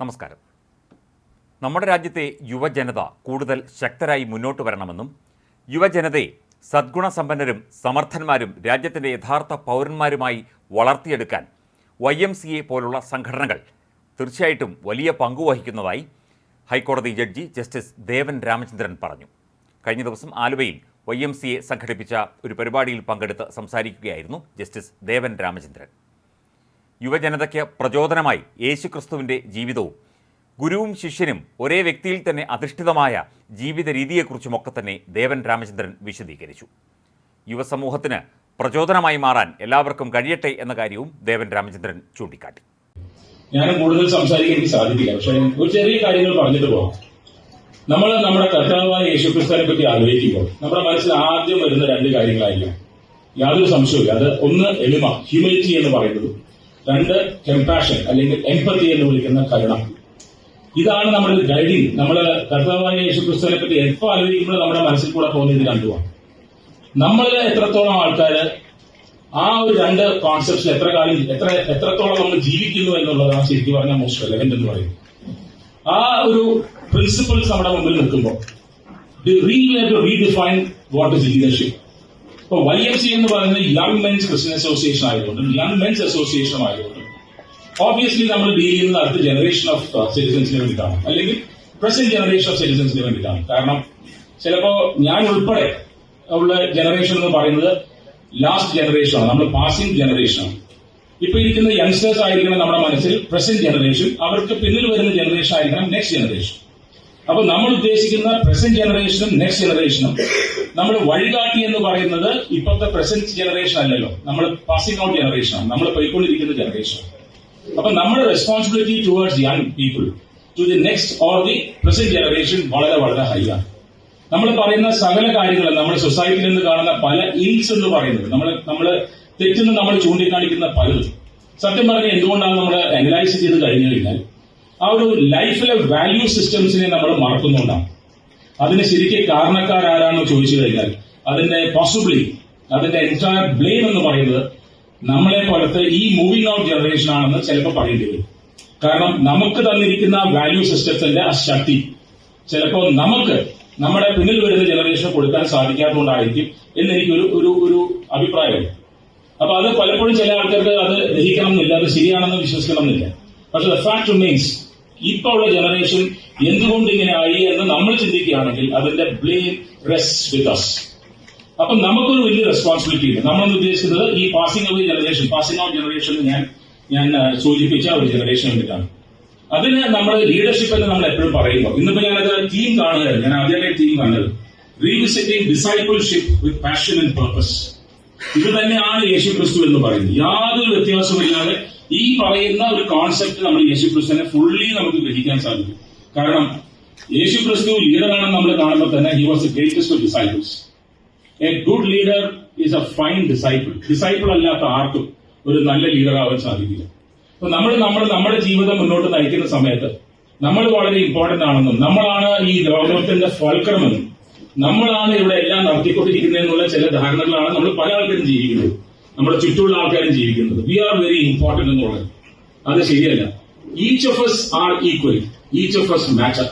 നമസ്കാരം. നമ്മുടെ രാജ്യത്തെ യുവജനത കൂടുതൽ ശക്തരായി മുന്നോട്ട് വരണമെന്നും യുവജനതയെ സദ്ഗുണസമ്പന്നരും സമർത്ഥന്മാരും രാജ്യത്തിന്റെ യഥാർത്ഥ പൗരന്മാരുമായി വളർത്തിയെടുക്കാൻ വൈ എം സി എ പോലുള്ള സംഘടനകൾ തീർച്ചയായിട്ടും വലിയ പങ്കുവഹിക്കുന്നതായി ഹൈക്കോടതി ജഡ്ജി ജസ്റ്റിസ് ദേവൻ രാമചന്ദ്രൻ പറഞ്ഞു. കഴിഞ്ഞ ദിവസം ആലുവയിൽ വൈ എം സി എ സംഘടിപ്പിച്ച ഒരു പരിപാടിയിൽ പങ്കെടുത്ത് സംസാരിക്കുകയായിരുന്നു ജസ്റ്റിസ് ദേവൻ രാമചന്ദ്രൻ. യുവജനതയ്ക്ക് പ്രചോദനമായി യേശുക്രിസ്തുവിന്റെ ജീവിതവും. ഗുരുവും ശിഷ്യനും ഒരേ വ്യക്തിയിൽ തന്നെ അധിഷ്ഠിതമായ ജീവിത രീതിയെക്കുറിച്ചുമൊക്കെ തന്നെ ദേവൻ രാമചന്ദ്രൻ വിശദീകരിച്ചു. യുവസമൂഹത്തിന് പ്രചോദനമായി മാറാൻ എല്ലാവർക്കും കഴിയട്ടെ എന്ന കാര്യവും ദേവൻ രാമചന്ദ്രൻ ചൂണ്ടിക്കാട്ടി. ഞാൻ കൂടുതൽ സംസാരിക്കാൻ എനിക്ക് സാധിക്കില്ല. പക്ഷെ ഒരു ചെറിയ കാര്യങ്ങൾ പറഞ്ഞിട്ട് പോകാം. നമ്മൾ നമ്മുടെ കർത്താവായ യേശുക്രിസ്തുവിനെ പറ്റി ആലോചിക്കുമ്പോൾ നമ്മുടെ മനസ്സിൽ ആദ്യം വരുന്ന രണ്ട് കാര്യങ്ങളായിരിക്കും. യാതൊരു സംശയമില്ല അത് ഒന്ന് എളിമ ഹ്യൂമിലിറ്റി എന്ന് പറയുന്നത്. രണ്ട് കമ്പാഷൻ അല്ലെങ്കിൽ എംപത്തി എന്ന് വിളിക്കുന്ന കരുണ. ഇതാണ് നമ്മുടെ ഗൈഡിങ് നമ്മൾ കർത്താവായ യേശുക്രിസ്തുവിനെ പറ്റി എപ്പോൾ ആലോചിക്കുമ്പോൾ നമ്മുടെ മനസ്സിൽ കൂടെ ഇത് രണ്ടുമാണ് നമ്മളിൽ എത്രത്തോളം ആൾക്കാര് ആ ഒരു രണ്ട് കോൺസെപ്റ്റ്സിൽ എത്ര കാലം എത്ര എത്രത്തോളം നമ്മൾ ജീവിക്കുന്നു എന്നുള്ളതാണ് ശരിക്കും പറഞ്ഞാൽ മോസ്റ്റ് റെലവെന്റ് എന്ന് പറയുന്നത് ആ ഒരു പ്രിൻസിപ്പിൾസ് നമ്മുടെ മുമ്പിൽ നിൽക്കുമ്പോൾ റീഡിഫൈൻ വാട്ട് ഇസ് ലീഡർഷിപ്പ് ഇപ്പൊ വൈ എം സി എന്ന് പറയുന്നത് യങ് മെൻസ് ക്രിസ്ത്യൻ അസോസിയേഷൻ ആയതുകൊണ്ടും യങ് മെൻസ് അസോസിയേഷൻ ആയതുകൊണ്ടും. ഓബിയസ്ലി നമ്മൾ ഡീൽ ചെയ്യുന്നത് അടുത്ത ജനറേഷൻ ഓഫ് സിറ്റിസൻസിന് വേണ്ടിയിട്ടാണ്. അല്ലെങ്കിൽ പ്രസന്റ് ജനറേഷൻ ഓഫ് സിറ്റിസൻസിന് വേണ്ടിയിട്ടാണ്. കാരണം ചിലപ്പോ ഞാൻ ഉൾപ്പെടെ ഉള്ള ജനറേഷൻ എന്ന് പറയുന്നത് ലാസ്റ്റ് ജനറേഷൻ ആണ്. നമ്മൾ പാസിംഗ് ജനറേഷൻ ആണ്. ഇപ്പൊ ഇരിക്കുന്ന യങ്സ്റ്റേഴ്സ് ആയിരിക്കണം നമ്മുടെ മനസ്സിൽ പ്രസന്റ് ജനറേഷൻ അവർക്ക് പിന്നിൽ വരുന്ന ജനറേഷൻ ആയിരിക്കണം നെക്സ്റ്റ് ജനറേഷൻ അപ്പൊ നമ്മൾ ഉദ്ദേശിക്കുന്ന പ്രസന്റ് ജനറേഷനും നെക്സ്റ്റ് ജനറേഷനും നമ്മൾ വഴികാട്ടി എന്ന് പറയുന്നത് ഇപ്പോഴത്തെ പ്രസന്റ് ജനറേഷൻ അല്ലല്ലോ. നമ്മൾ പാസിംഗ് ഔട്ട് ജനറേഷൻ ആണ്. നമ്മൾ പോയിക്കൊണ്ടിരിക്കുന്ന ജനറേഷൻ അപ്പൊ നമ്മുടെ responsibility towards young people to the next or the present generation വളരെ വളരെ ഹൈ ആണ്. നമ്മൾ പറയുന്ന സകല കാര്യങ്ങളും നമ്മുടെ സൊസൈറ്റിയിൽ നിന്ന് കാണുന്ന പല ഇൻസ് എന്ന് പറയുന്നത് നമ്മൾ നമ്മൾ തെറ്റെന്ന് നമ്മൾ ചൂണ്ടിക്കാണിക്കുന്ന പലതും. സത്യം പറഞ്ഞാൽ എന്തുകൊണ്ടാണ് നമ്മൾ അനലൈസ് ചെയ്ത് കഴിഞ്ഞു കഴിഞ്ഞാൽ ആ ഒരു ലൈഫിലെ വാല്യൂ സിസ്റ്റംസിനെ നമ്മൾ മറക്കുന്നുണ്ടാവും. അതിന് ശരിക്കും കാരണക്കാരാരാണെന്ന് ചോദിച്ചു കഴിഞ്ഞാൽ അതിന്റെ പോസിബിളി അതിന്റെ എന്റയർ ബ്ലെയിം എന്ന് പറയുന്നത് നമ്മളെ പോലത്തെ ഈ മൂവിംഗ് ഔട്ട് ജനറേഷൻ ആണെന്ന് ചിലപ്പോൾ പറയേണ്ടി വരും. കാരണം നമുക്ക് തന്നിരിക്കുന്ന വാല്യൂ സിസ്റ്റത്തിന്റെ ആ ശക്തി ചിലപ്പോൾ നമുക്ക് നമ്മുടെ പിന്നിൽ വരുന്ന ജനറേഷന് കൊടുക്കാൻ സാധിക്കാത്തതുകൊണ്ടായിരിക്കും എന്നെനിക്കൊരു ഒരു ഒരു അഭിപ്രായമുണ്ട്. അപ്പൊ അത് പലപ്പോഴും ചില ആൾക്കാർക്ക് അത് ദഹിക്കണം എന്നില്ല അത് ശരിയാണെന്ന് വിശ്വസിക്കണം എന്നില്ല പക്ഷെ ദ ഫാക്ട് റിമെയിൻസ് ഇപ്പൊ ഉള്ള ജനറേഷൻ എന്തുകൊണ്ട് ഇങ്ങനെ ആയി എന്ന് നമ്മൾ ചിന്തിക്കുകയാണെങ്കിൽ അതിന്റെ ബ്ലെയിം റെസ്റ്റ് വിത്ത് അസ് അപ്പം നമുക്കൊരു വലിയ റെസ്പോൺസിബിലിറ്റി ഉണ്ട്. നമ്മളെന്ന് ഉദ്ദേശിക്കുന്നത് ഈ passing away generation passing out generation ഞാൻ ഞാൻ സൂചിപ്പിച്ച ഒരു ജനറേഷൻ വേണ്ടിയിട്ടാണ്. അതിന് നമ്മൾ ലീഡർഷിപ്പ് എന്ന് നമ്മൾ എപ്പോഴും പറയുമ്പോൾ ഇന്നിപ്പോ ഞാനത് തീം കാണുകയായിരുന്നു ഞാൻ ആദ്യമായിട്ട് തീം കണ്ടത്. Revisiting discipleship with passion and purpose ഇത് തന്നെയാണ് യേശു ക്രിസ്തു എന്ന് പറയുന്നത്. യാതൊരു വ്യത്യാസമില്ലാതെ ഈ പറയുന്ന ഒരു കോൺസെപ്റ്റ് നമ്മൾ യേശു ക്രിസ്തുവിനെ ഫുള്ളി നമുക്ക് ഗ്രഹിക്കാൻ സാധിക്കും. കാരണം യേശു ക്രിസ്തു ലീഡറാണെന്ന് നമ്മൾ കാണുമ്പോൾ തന്നെ he was greatest of disciples a good leader is a fine disciple disciple അല്ലാത്ത ആർക്കും ഒരു നല്ല ലീഡർ ആവാൻ സാധിക്കില്ല. അപ്പൊ നമ്മൾ നമ്മൾ നമ്മുടെ ജീവിതം മുന്നോട്ട് നയിക്കുന്ന സമയത്ത് നമ്മൾ വളരെ ഇമ്പോർട്ടന്റ് ആണെന്നും നമ്മളാണ് ഈ ലോകത്തിന്റെ ഫൽക്കണമെന്നും നമ്മളാണ് ഇവിടെ എല്ലാം നടത്തിക്കൊണ്ടിരിക്കുന്നതെന്നുള്ള ചില ധാരണകളാണ് നമ്മൾ പല ആൾക്കാരും ജീവിക്കുന്നത്. നമ്മുടെ ചുറ്റുമുള്ള ആൾക്കാരും ജീവിക്കുന്നത്. വി ആർ വെരി ഇമ്പോർട്ടന്റ് എന്നുള്ളത്. അത് ശരിയല്ല. Each of us are equal each of us matter